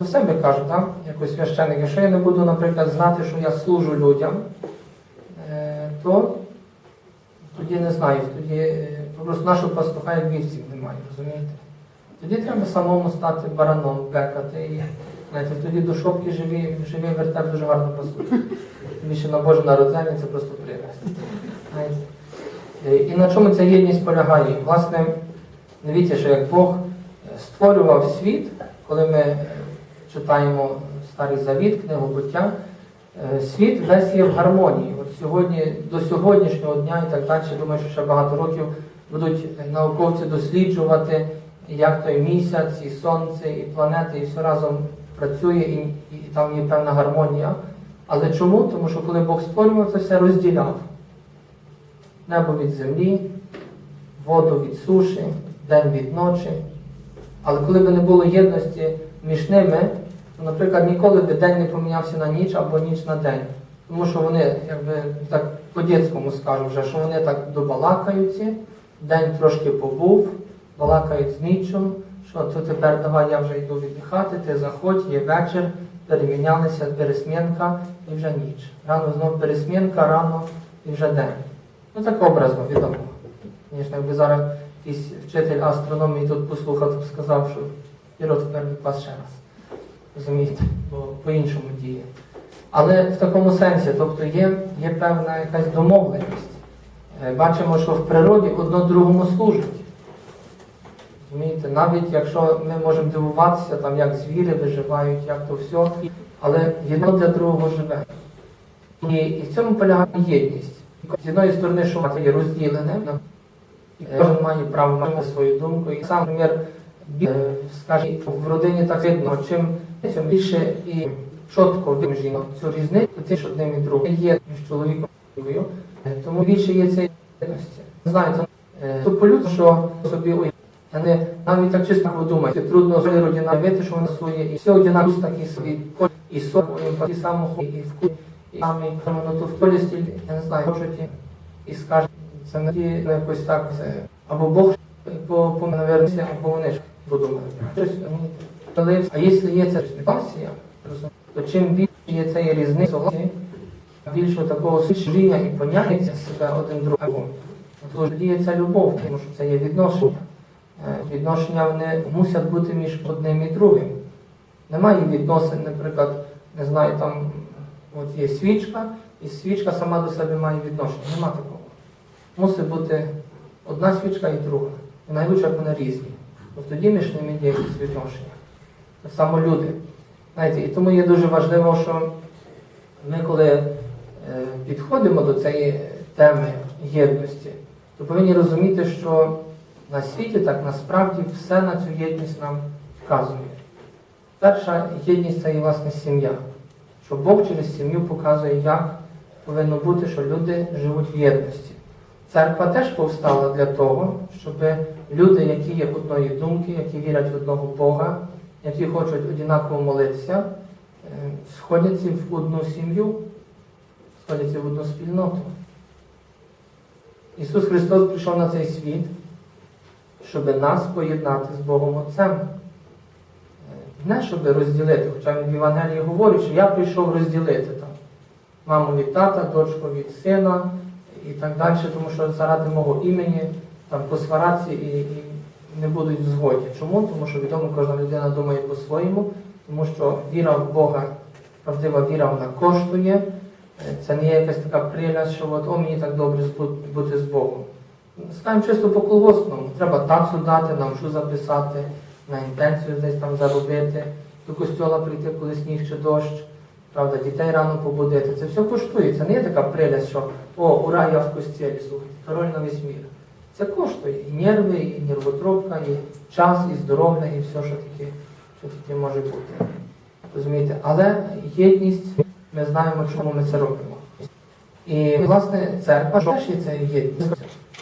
до себе кажу, так, якось священник, якщо я не буду, наприклад, знати, що я служу людям, е, то тоді не знаю, тоді е, просто нашого пастуха як вівців немає, розумієте? Тоді треба самому стати бараном, пекати. І, знаєте, тоді до шопки живі, живий вертеп дуже гарно пасуть. Більше на Боже народження це просто прелесть. Е, І на чому ця єдність полягає? Власне, дивіться, що як Бог створював світ, коли ми читаємо Старий Завіт, книгу буття, е, світ весь є в гармонії. От сьогодні, до сьогоднішнього дня і так далі, думаю, що ще багато років будуть науковці досліджувати, як той місяць, і сонце, і планети, і все разом працює, і, і там є певна гармонія. Але чому? Тому що коли Бог створював, це все розділяв. Небо від землі, воду від суші, день від ночі. Але коли б не було єдності між ними, наприклад, ніколи б день не помінявся на ніч або ніч на день. Тому що вони, якби так по-дєцькому скажу вже, що вони так добалакаються, день трошки побув, балакають з ніччю, що то тепер давай я вже йду віддихати, ти заходь, є вечір, перемінялися, пересмінка і вже ніч. Рано знову пересмінка, рано і вже день. Ну так образно, відомо. Звісно, якби зараз якийсь вчитель астрономії тут послухав, то б сказав, що Ірод в перший клас ще раз. Розумієте? Бо по-іншому діє. Але в такому сенсі, тобто є, є певна якась домовленість. Е, Бачимо, що в природі одно другому служить. Розумієте, навіть якщо ми можемо дивуватися, там, як звірі виживають, як то все, але єдно для другого живе. І, і в цьому полягає єдність. З одної сторони, що мати є розділене, і кожен має право мати свою думку. І сам, наприклад, е, скажімо, в родині так видно, чим більше і чітко видно жінок цю різницю, тим що одним і другим є між чоловіком і жінкою, е, тому більше є цієї єдності. Знаєте, е, то полюд, що собі уявляє. Вони навіть так чисто подумайте, трудно з родина вийти, що вона своє, і все одинаково такі собі, і сок, і ті самого, і вкус, і самі, воно то в полі стіль, я не знаю, може ті, і скаже, це не ну, якось так, це, або Бог по навернувся, або вони ж подумали. Щось, вони, але, а якщо є ця пасія, то чим більше є цієї різниці, більше такого служіння і поняття себе один другому, то є ця любов, тому що це є відношення. Е, Відношення вони мусять бути між одним і другим. Немає відносин, наприклад, не знаю, там от є свічка, і свічка сама до себе має відношення. Нема такого. Мусить бути одна свічка і друга. І найлучше, як вони різні. От тоді між ними є якісь відношення. Так само люди. Знаєте, і тому є дуже важливо, що ми, коли е, підходимо до цієї теми єдності, то повинні розуміти, що на світі так насправді все на цю єдність нам вказує. Перша єдність це і власне сім'я. Що Бог через сім'ю показує, як повинно бути, що люди живуть в єдності. Церква теж повстала для того, щоб люди, які є одної думки, які вірять в одного Бога, які хочуть однаково молитися, е, сходяться в одну сім'ю, сходяться в одну спільноту. Ісус Христос прийшов на цей світ, щоб нас поєднати з Богом Отцем. Е, Не щоб розділити, хоча він в Євангелії говорить, що я прийшов розділити там маму від тата, дочку від сина і так далі, тому що заради мого імені там посвараться і, і не будуть в згоді. Чому? Тому що відомо, кожна людина думає по-своєму, тому що віра в Бога, правдива віра, вона коштує. Е, Це не є якась така прилясть, що от, о, мені так добре бути з Богом. Скажемо чисто по колгоспному. Треба тацу дати, нам що записати, на інтенцію десь там заробити, до костьола прийти, коли сніг чи дощ, правда, дітей рано побудити. Це все коштує. Це не є така прилясть, що о, ура, я в костілі, слухайте, король на весь мір. Це коштує і нерви, і нервотропка, і час, і здоров'я, і все, що таке, що таке може бути. Розумієте? Але єдність, ми знаємо, чому ми це робимо. І, власне, церква теж є це єдність.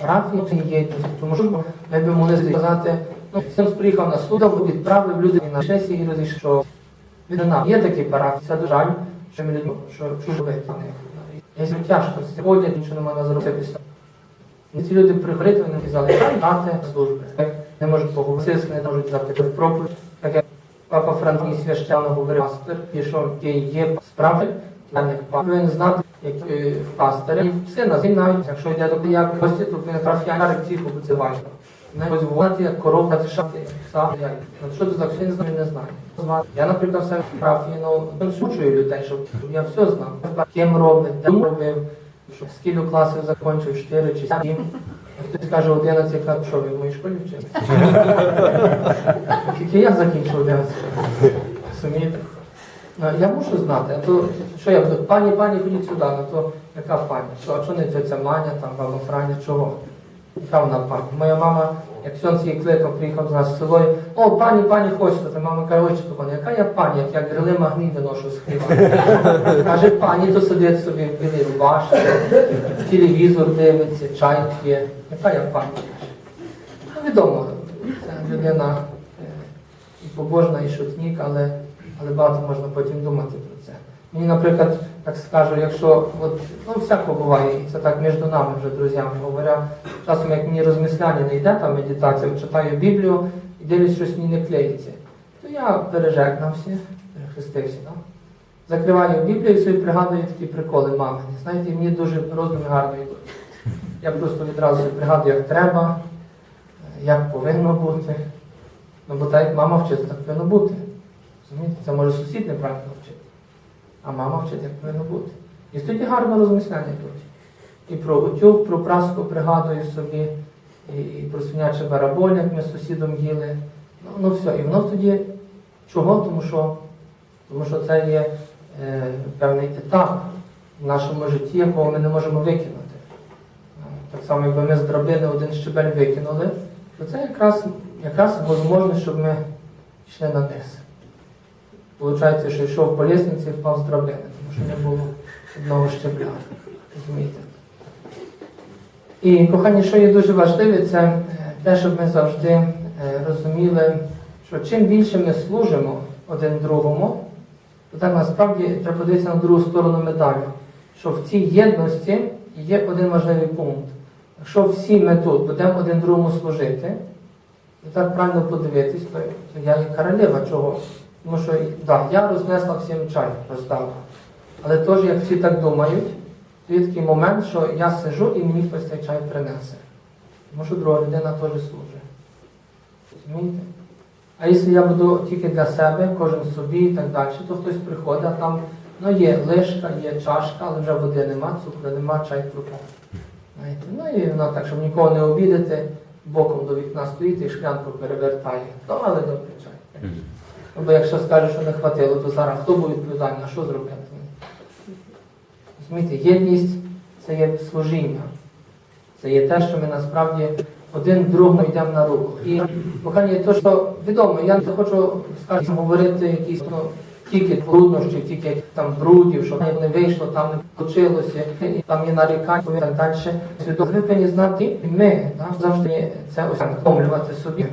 Парафія це єдність, тому що ми б могли сказати, ну, Симс приїхав на суд, відправив людей на сесії і розійшов. Від нас є такі парафії, це жаль, що ми людьми, що них. Є тяжко, ходять, нічого не можна зробити. І ці люди приходять, вони казали, дати служби. Не можуть поговорити, не можуть запити проповідь. Так як Папа Францій священно говорив пастир, і що є справді даних повинен знати, як е, в пастиря і в сина. Він навіть, якщо йде до як гості, то він трафіяна реціпу, бо це важливо. Не волати, як корова, це шати, сам, як. Що це за все, не знаю, не знаю. Я, наприклад, все сам графії, ну, людей, щоб я все знав. Ким робить, де робив, що скільки класів закінчив, 4 чи 7. Хтось каже 11, каже, що ви в моїй школі вчився? Тільки я закінчив 11. Розумієте? Ну, Я мушу знати, а то що я буду, пані, пані, ходіть сюди, а то яка пані? Що, а що не ця Маня, там, баба Франя, чого? Яка вона пані? Моя мама, як сьогодні її кликав, приїхав до нас в село, о, пані, пані, хочете, то мама каже, ой, що пані, яка я пані, як я грили магні виношу з хліба. Каже, пані, то сидить собі в білій рубашці, телевізор дивиться, чай п'є. Яка я пані? Ну, відомо, це людина е, і побожна, і шутник, але, але багато можна потім думати Мені, наприклад, так скажу, якщо от, ну всяко буває, і це так між нами вже друзями говоря, часом як мені розмисляння не йде там медитація, читаю Біблію і дивлюсь, щось мені не клеїться, то я пережегнався, перехрестився. Да? Закриваю Біблію і собі пригадую такі приколи мамині. Знаєте, мені дуже роздуми гарно йдуть. Я просто відразу пригадую, як треба, як повинно бути. Ну, бо так як мама вчить, так повинно бути. Розумієте? Це може сусід неправильно вчити. А мама вчить, як повинно бути. І тоді гарно розмисляння йдуть. І про утюг, про праску пригадую собі, і, і про свиняче бараболь, як ми з сусідом їли. Ну, ну все. І воно тоді чого? Тому що, тому що це є е, певний етап в нашому житті, якого ми не можемо викинути. Так само, якби ми з драбини один щебель викинули, то це якраз, якраз можливо, щоб ми йшли на низ. Получається, що йшов по лісниці і впав з драбини, тому що не було одного щебля. Розумієте? І, кохані, що є дуже важливе, це е, те, щоб ми завжди е, розуміли, що чим більше ми служимо один другому, то так насправді треба подивитися на другу сторону медалю, що в цій єдності є один важливий пункт. Якщо всі ми тут будемо один другому служити, і так правильно подивитись, то, я є королева чого? Тому що да, я рознесла всім чай, роздала. Але теж, як всі так думають, то є такий момент, що я сижу і мені хтось цей чай принесе. Тому що друга людина теж служить. Розумієте? А якщо я буду тільки для себе, кожен собі і так далі, то хтось приходить, а там ну, є лишка, є чашка, але вже води нема, цукру нема, чай пропав. Ну і вона так, щоб нікого не обідати, боком до вікна стоїть і шклянку перевертає. Ну, але добре чай. Бо якщо скаже, що не хватило, то зараз хто буде відповідальний, а що зробити? Розумієте, єдність це є служіння. Це є те, що ми насправді один другому йдемо на руку. І кохані, то, що відомо, я не хочу скажімо, говорити якісь ну, тільки труднощів, тільки там брудів, що не вийшло, там не вийшло, там є нарікання і так далі. Свідомо ви повинні знати, і ми да, завжди це усвідомлювати собі.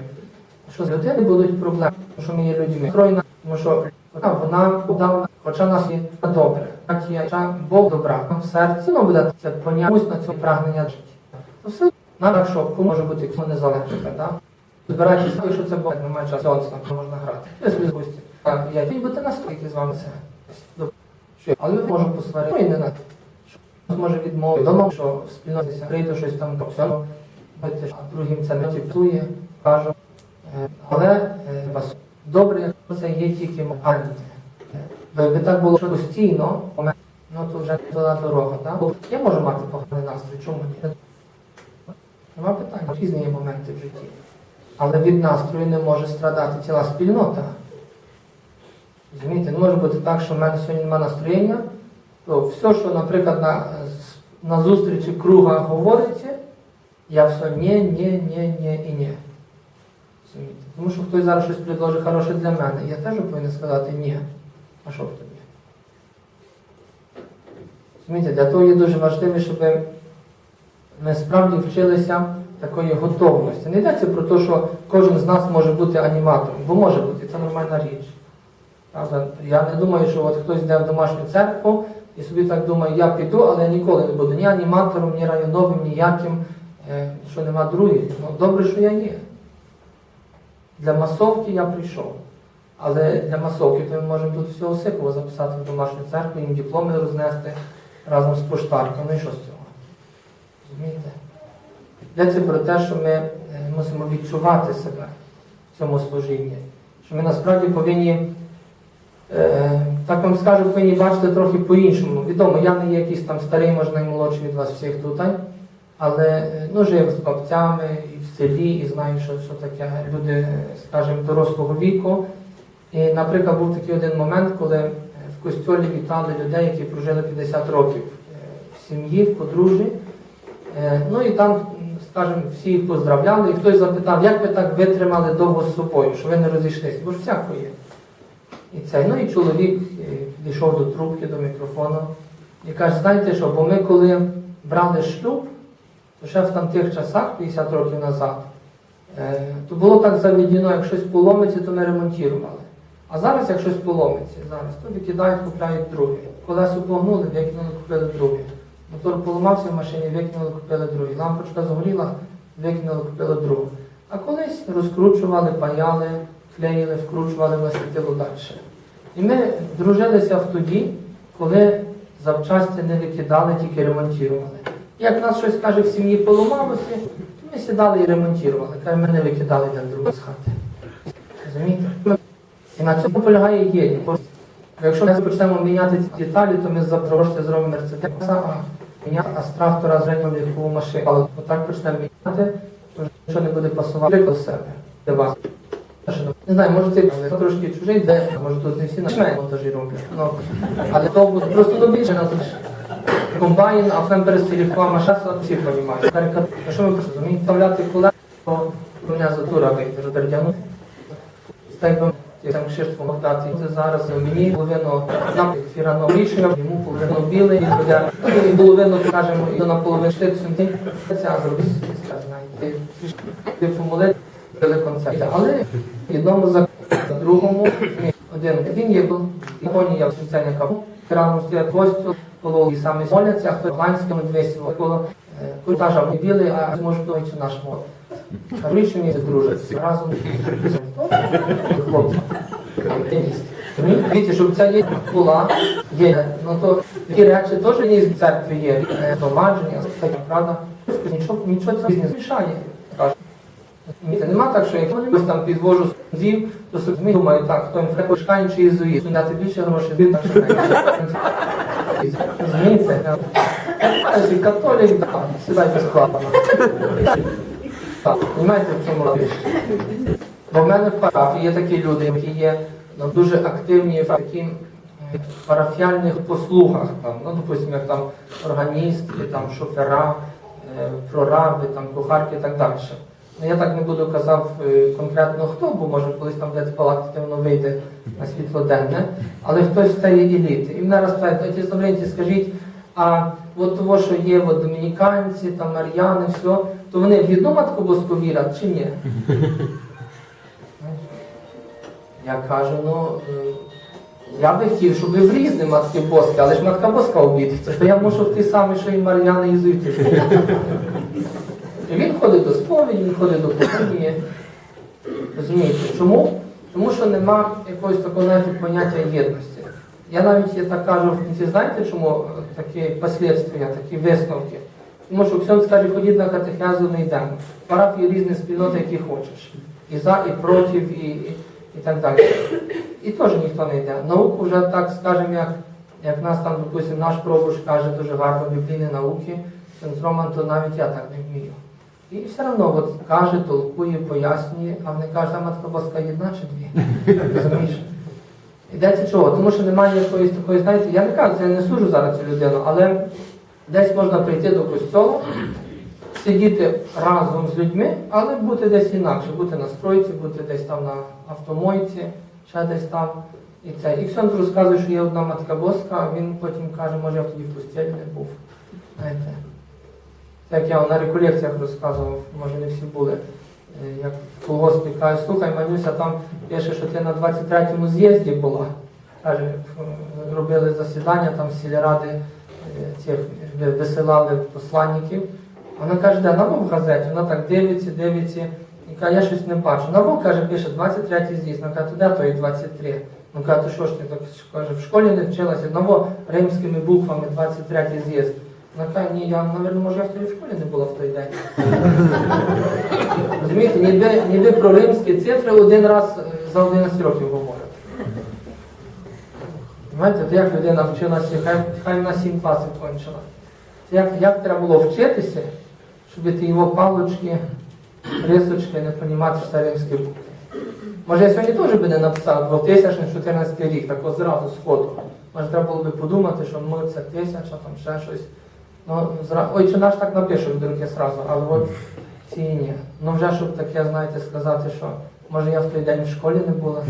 Що з людини будуть проблеми, тому що ми є людьми. Стройна, тому що вона, дала, хоча нас є добре, так хоча Бог добра, в серці воно буде це понятність на цьому прагнення життя. То все нам що може бути кому не залежить, так? Збирайтеся, що це Бог, немає часу, можна грати. Я собі гості. Я він буде настройки з вами це. Але ми можемо посварити, ну і не на може відмовити. Дома, що в спільноті прийде щось там капсоно, а другим це не працює, кажу. Е, Але е, вас добре, це є тільки момент. Якби так було що постійно, ну то вже туди дорога. Так? Я можу мати поганий настрій, чому ні? Нема питань, різні є моменти в житті. Але від настрою не може страдати ціла спільнота. Розумієте, не може бути так, що в мене сьогодні немає настроєння, то все, що, наприклад, на, на зустрічі круга говориться, я все ні, ні, ні, ні і ні. Розумієте? Тому що хтось зараз щось предложить хороше для мене, я теж повинен сказати ні. А що в тобі? Розумієте, для того є дуже важливо, щоб ми справді вчилися такої готовності. Не йдеться про те, що кожен з нас може бути аніматором, бо може бути, це нормальна річ. Правда? Я не думаю, що от хтось йде в домашню церкву і собі так думає, я піду, але я ніколи не буду ні аніматором, ні районовим, ніяким, е, що нема других. Ну, добре, що я є. Для масовки я прийшов. Але для масовки то ми можемо тут все Осипово записати в домашню церкву, їм дипломи рознести разом з поштарками. Ну і що з цього? Розумієте? Йдеться про те, що ми е, мусимо відчувати себе в цьому служінні. Що ми насправді повинні, е, так вам скажу, повинні бачити трохи по-іншому. Відомо, я не є якийсь там старий, може наймолодший від вас всіх тут, але е, ну, жив з бабцями в селі, і знаю, що, що таке люди, скажімо, дорослого віку. І, наприклад, був такий один момент, коли е, в костьолі вітали людей, які прожили 50 років е, в сім'ї, в подружжі. Е, Ну і там, скажімо, всі їх поздравляли, і хтось запитав, як ви так витримали довго з собою, що ви не розійшлися, бо ж всяко є. І цей, ну і чоловік підійшов до трубки, до мікрофону і каже, знаєте що, бо ми коли брали шлюб, то ще в там тих часах, 50 років назад, е, то було так заведено, як щось поломиться, то ми ремонтували. А зараз, як щось поломиться, зараз, то викидають, купляють друге. Колесо погнули, викинули, купили друге. Мотор поламався в машині, викинули, купили другий. Лампочка згоріла, викинули, купили другу. А колись розкручували, паяли, клеїли, вкручували на світило далі. І ми дружилися в тоді, коли запчасті не викидали, тільки ремонтували. Як нас щось каже в сім'ї поламалося, то ми сідали і ремонтували. Каже, ми не викидали один другого з хати. Розумієте? І на цьому полягає єдність. Якщо ми почнемо міняти ці деталі, то ми запрошуємо зробимо мерседеса, а з трактора зробимо легкову машину. Але отак почнемо міняти, то нічого не буде пасувати до себе, для вас. Не знаю, може це трошки чужий, де може тут не всі на монтажі роблять. Ну, але то просто ну, більше нас комбайн, а там перестрілікова машина, всі розуміють. Карикатура. Що ми просто розуміємо? Вставляти колеса, то мене затура роздердяну. Стайбом там кширством дати. Це зараз мені половину нам фірано рішення, йому половину білий, буде і половину, скажімо, і на половину штик сюди. Це зробити, знаєте. Ти помолити, були концерти. Але в одному за другому один він є в Японії, я в священника рано стоять гостю, коло і саме моляться, а хто ганському двісті коло культажа не білий, а зможу думати, що наш мод. Річні мені дружаться разом. Хлопці. Дивіться, щоб ця є була, є, ну то такі речі теж є з церкви є, е, домадження, так, правда? Нічого, нічого цього не змішає. Нема так, що як хтось там підвожу зів, то собі думаю, так, хто інфекошкає чи єзуїт, дати більше грошей, він так Розумієте? Католік, так, сідай безплатно. Так, розумієте, в чому річ? Бо в мене в парафії є такі люди, які є ну, дуже активні в таких парафіальних послугах, там, ну, допустимо, як там органістки, там шофера, е, прораби, там кухарки і так далі. Ну, я так не буду казав е, конкретно хто, бо може колись там десь балактити, воно вийде на світло денне, але хтось з цієї еліти. І мене питають, отець Лаврентій, скажіть, а от того, що є от, домініканці, там мар'яни, все, то вони в одну матку боску вірять чи ні? Я кажу, ну е, я би хотів, щоб ви в різні матки боски, але ж матка боска обідиться, то я можу в ті самі, що і Мар'яни і Зуйти. І він ходить до сповіді, він ходить до комунії. Розумієте, чому? Тому що нема якогось такого навіть поняття єдності. Я навіть я так кажу в кінці, знаєте, чому е, такі послідствия, такі висновки? Тому що Ксьон скаже, ходіть на катехезу, не йдемо. В парафії різні спільноти, які хочеш. І за, і проти, і, і, і так далі. І теж ніхто не йде. Науку вже так скажемо, як, як нас там, допустимо, наш пробуш каже дуже гарно біблійні науки, Роман, то навіть я так не вмію. І все одно от, каже, толкує, пояснює, а не каже, а матка боска єдна чи дві. Розумієш? Йдеться чого? Тому що немає якоїсь такої, знаєте, я не кажу, я не сужу зараз цю людину, але десь можна прийти до костьолу, сидіти разом з людьми, але бути десь інакше, бути на стройці, бути десь там на автомойці, ще десь там. І це. І Ксьонт розказує, що є одна матка боска, він потім каже, може я тоді в постелі не був. Знаєте. Як я на реколекціях розказував, може не всі були. Е, Як в колгоспі каже, слухай, Манюся, там пише, що ти на 23-му з'їзді була. Каже, е, робили засідання, там сільради е, цих висилали посланників. Вона каже, де вона в газеті, вона так дивиться, дивиться, І каже, я щось не бачу. На Бог каже, пише 23 з'їзд. Ну каже, то де той 23? Ну каже, то що ж ти так каже, в школі не вчилася, ново римськими буквами 23 з'їзд. Ні, я, мабуть, може, я в той школі не була в той день. Розумієте, ніби, ніби про римські цифри один раз е, за 11 років говорять. Знаєте, то як людина вчилася, хай, хай на 7 класів кончила. Як, як треба було вчитися, щоб ти його палочки, рисочки не понімати що римські букви. Може, я сьогодні теж би не написав 2014 рік, так от зразу сходу. Може, треба було би подумати, що ми це тисяча, там ще щось. Ну, зра... Ой, чи наш так напише вдруге зразу, але от ці ні. Ну вже щоб таке, знаєте, сказати, що може я в той день в школі не була.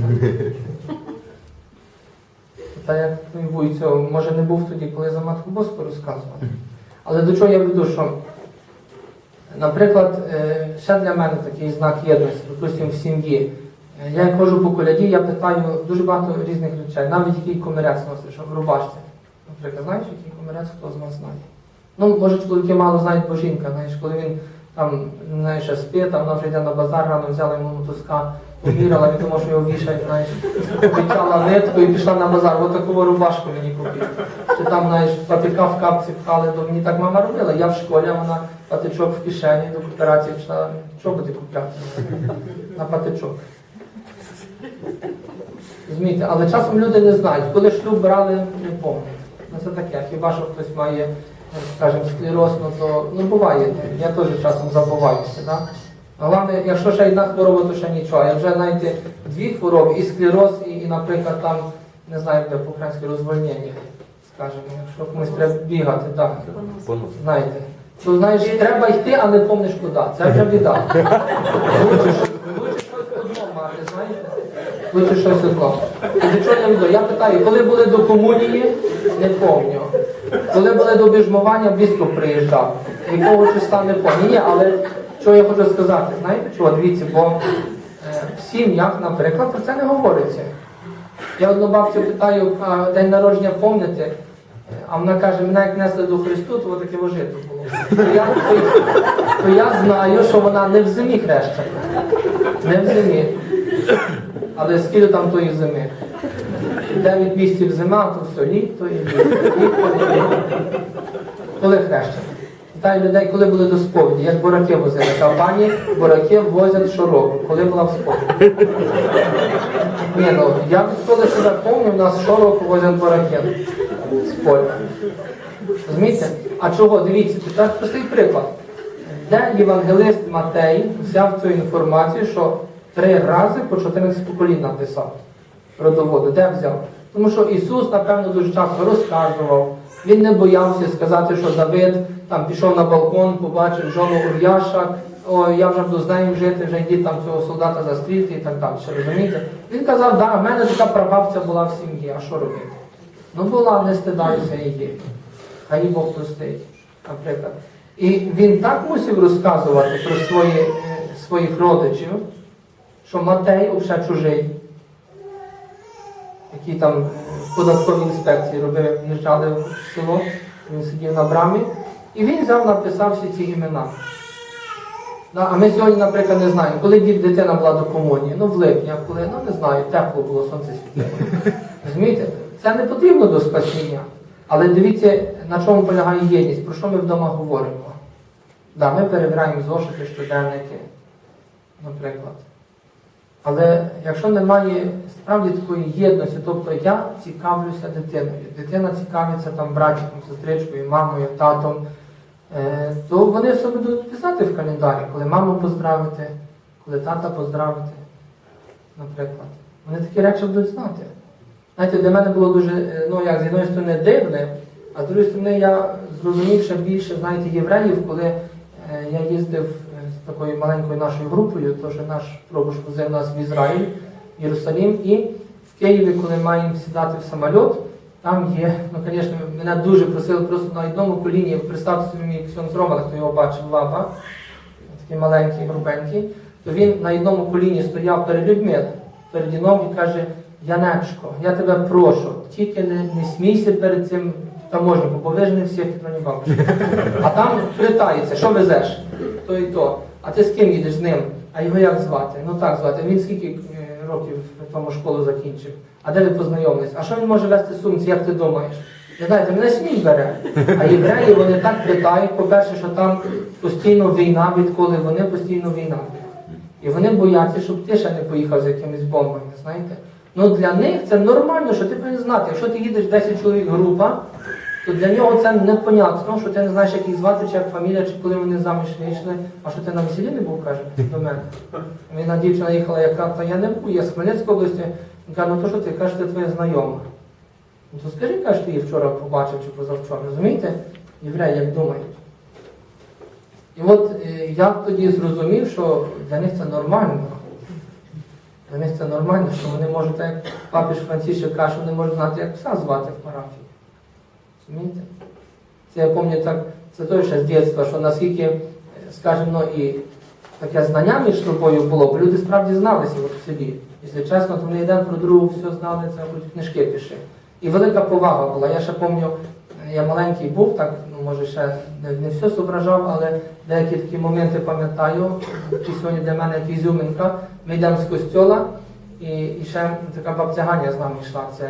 Та як той Вуйцьо, може не був тоді, коли за Матку Боску розказував. Але до чого я веду, що, наприклад, е, ще для мене такий знак єдності, допустимо, в сім'ї. Е, Я ходжу по коляді, я питаю дуже багато різних речей, навіть який комірець носить, що в рубашці. Наприклад, знаєш, який комірець, хто з вас знає? Ну, може, чоловіки мало знають, бо жінка, знаєш, коли він там, знаєш, ще спить, а вона вже йде на базар, рано взяла йому мотузка, поміряла, він думав, що його вішають, знаєш, почала нитку і пішла на базар, от таку рубашку мені купив. Чи там, знаєш, патика в капці пхали, то мені так мама робила. Я в школі, а вона патичок в кишені до кооперації пішла, чоботи купляти на патичок. Розумієте, але часом люди не знають, коли шлюб брали, не пам'ятають. Ну це таке, хіба що хтось має, скажімо, склероз, ну то ну буває, я теж часом забуваюся. Да? Головне, якщо ще одна хвороба, то ще нічого. Я вже знаєте, дві хвороби, і склероз, і, і наприклад, там, не знаю, де по-українськи розвольнення, скажімо, якщо комусь треба бігати, так. Знаєте. То знаєш, треба йти, а не помниш куди. Це вже біда. Лучше щось одно мати, знаєте? Лучше щось одно. Я питаю, коли були до комунії, не помню. Коли були до біжмування, біскуп приїжджав. Якого числа не. Ні, але що я хочу сказати, знаєте чого? Дивіться, бо е, в сім'ях, наприклад, про це не говориться. Я одну бабцю питаю, а день народження помните? А вона каже, мене як несли до Христу, то таке вожито було. То я, то я знаю, що вона не в зимі хрещена. Не в зимі. Але скільки там тої зими? Дев'ять місяців зима, то все літо і літо. Коли хрещена? Питаю людей, коли були до сповіді, як бураки возили. Та пані бураки возять щороку, коли була в сповіді. Ні, ну я відколи себе пам'ятаю, у нас щороку возять бураки з поля. Розумієте? А чого? Дивіться, це простий приклад. Де євангелист Матей взяв цю інформацію, що три рази по 14 поколінь написав родоводу. Де взяв? Тому що Ісус, напевно, дуже часто розказував. Він не боявся сказати, що Давид там пішов на балкон, побачив жону Ур'яша, о, я вже буду з нею жити, вже йдіть там цього солдата застрілити і так далі. Розумієте? Він казав, да, в мене така прабабця була в сім'ї, а що робити? Ну була, не стидаюся її. Їй Бог простить, наприклад. І він так мусив розказувати про свої, е, своїх родичів, що Матей, вже чужий, який там в податковій інспекції робив, в'їжджали в село, він сидів на брамі, і він взяв, написав всі ці імена. А ми сьогодні, наприклад, не знаємо, коли дитина була до комунії, ну в липні, коли, ну не знаю, тепло було, сонце світило. Розумієте? Це не потрібно до спасіння. Але дивіться, на чому полягає єдність, про що ми вдома говоримо. Да, ми перевіряємо зошити, щоденники, наприклад. Але якщо немає справді такої єдності, тобто я цікавлюся дитиною, дитина цікавиться там братчиком, сестричкою, мамою, татом, е, то вони все будуть писати в календарі, коли маму поздравити, коли тата поздравити, наприклад. Вони такі речі будуть знати. Знаєте, для мене було дуже, е, ну як з однієї сторони дивне, а з другої сторони я зрозумів ще більше, знаєте, євреїв, коли е, я їздив такою маленькою нашою групою, то що наш пробуш возив нас в Ізраїль, Єрусалім, і в Києві, коли маємо сідати в самоліт, там є, ну, звісно, мене дуже просили просто на одному коліні, представте собі мій ксьон Романа, хто його бачив, лапа, такий маленький, грубенький, то він на одному коліні стояв перед людьми, перед Діном і каже, Янечко, я тебе прошу, тільки не, не смійся перед цим таможником, бо ви ж не всі хитроні. А там питається, що везеш? То і то. А ти з ким їдеш з ним? а його як звати? Ну так звати. Він скільки е, років тому школу закінчив? А де ви познайомились? А що він може вести сумці, як ти думаєш? Ви знаєте, мене сміх бере. А євреї вони так питають, по-перше, що там постійно війна, відколи вони постійно війна. І вони бояться, щоб ти ще не поїхав з якимись бомбами, знаєте? Ну для них це нормально, що ти повинен знати. Якщо ти їдеш 10 чоловік група, то для нього це непонятно, що ти не знаєш, як їх звати, чи як фамілія, чи коли вони заміж вийшли. А що ти на весіллі не був, каже до мене. Мене дівчина їхала, яка, та я не був, я з Хмельницької області. Він каже, ну то що ти кажеш, це твоя знайома. Ну то скажи, каже, ти її вчора побачив чи позавчора. Розумієте? Євреї як думають. І от е, я тоді зрозумів, що для них це нормально. Для них це нормально, що вони можуть, як папіж Францішек каже, вони можуть знати, як пса звати в парафії. Розумієте? Це я пам'ятаю так, це теж з дитинства, що наскільки, е, скажімо, і таке знання між собою було, бо люди справді зналися от в селі. Якщо чесно, то вони один про другу все знали, це хоч книжки пиши. І велика повага була. Я ще пам'ятаю, я маленький був, так, ну може ще не, все зображав, але деякі такі моменти пам'ятаю, які сьогодні для мене як ізюминка. Ми йдемо з костьола, і, і ще така бабця Ганя з нами йшла, це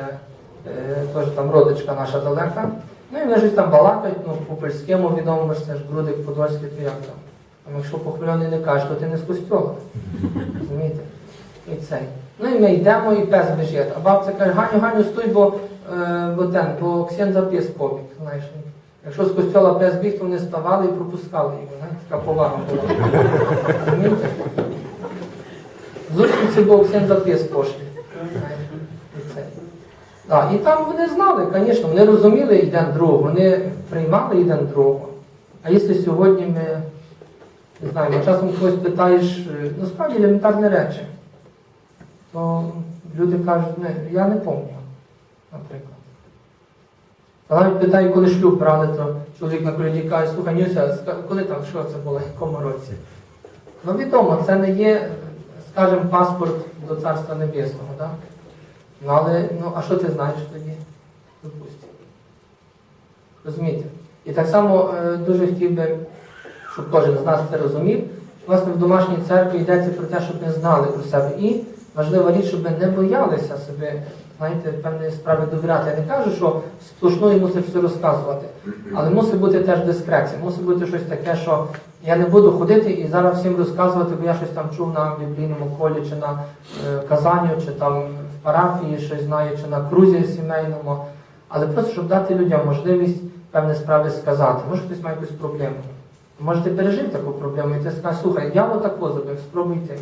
теж там родичка наша далека. Ну і вони щось там балакають, ну по-польському відомо, що це ж Грудик Подольський, то як там. Там, якщо похвильоний не кажеш, то ти не з костьола. Розумієте? І цей. Ну і ми йдемо, і пес біжить. А бабця каже, Ганю, Ганю, стой, бо, е, бо ten, бо ксенза пес побіг. Знаєш. Якщо з костьола пес біг, то вони ставали і пропускали його. Знаєте, така повага була. Розумієте? Зустрічі був ксенза пес пошли. Знаєш, і. Да, там вони знали, звісно, вони розуміли один другого, вони приймали один другого. А якщо сьогодні ми, не знаю, ми часом когось питаєш, е, ну елементарні речі, то люди кажуть, не, я не пам'ятаю, наприклад. А навіть питаю, коли шлюб брали, то чоловік на коляді каже, слухай, Нюся, коли там, що це було, в якому році? Ну відомо, це не є, скажімо, паспорт до Царства Небесного, так? Ну, але, ну, а що ти знаєш тоді? Допустимо. Розумієте? І так само е, дуже хотів би, щоб кожен з нас це розумів. Власне, в домашній церкві йдеться про те, щоб ми знали про себе. І важлива річ, щоб ми не боялися себе, знаєте, певної справи довіряти. Я не кажу, що сплошною мусить все розказувати, але мусить бути теж дискреція, мусить бути щось таке, що я не буду ходити і зараз всім розказувати, бо я щось там чув на біблійному колі, чи на е, казанню, чи там парафії щось знаю, чи на крузі сімейному. Але просто щоб дати людям можливість певні справи сказати. Може хтось має якусь проблему. Може ти пережив таку проблему, і ти скажеш, слухай, я отак зробив, спробуй ти.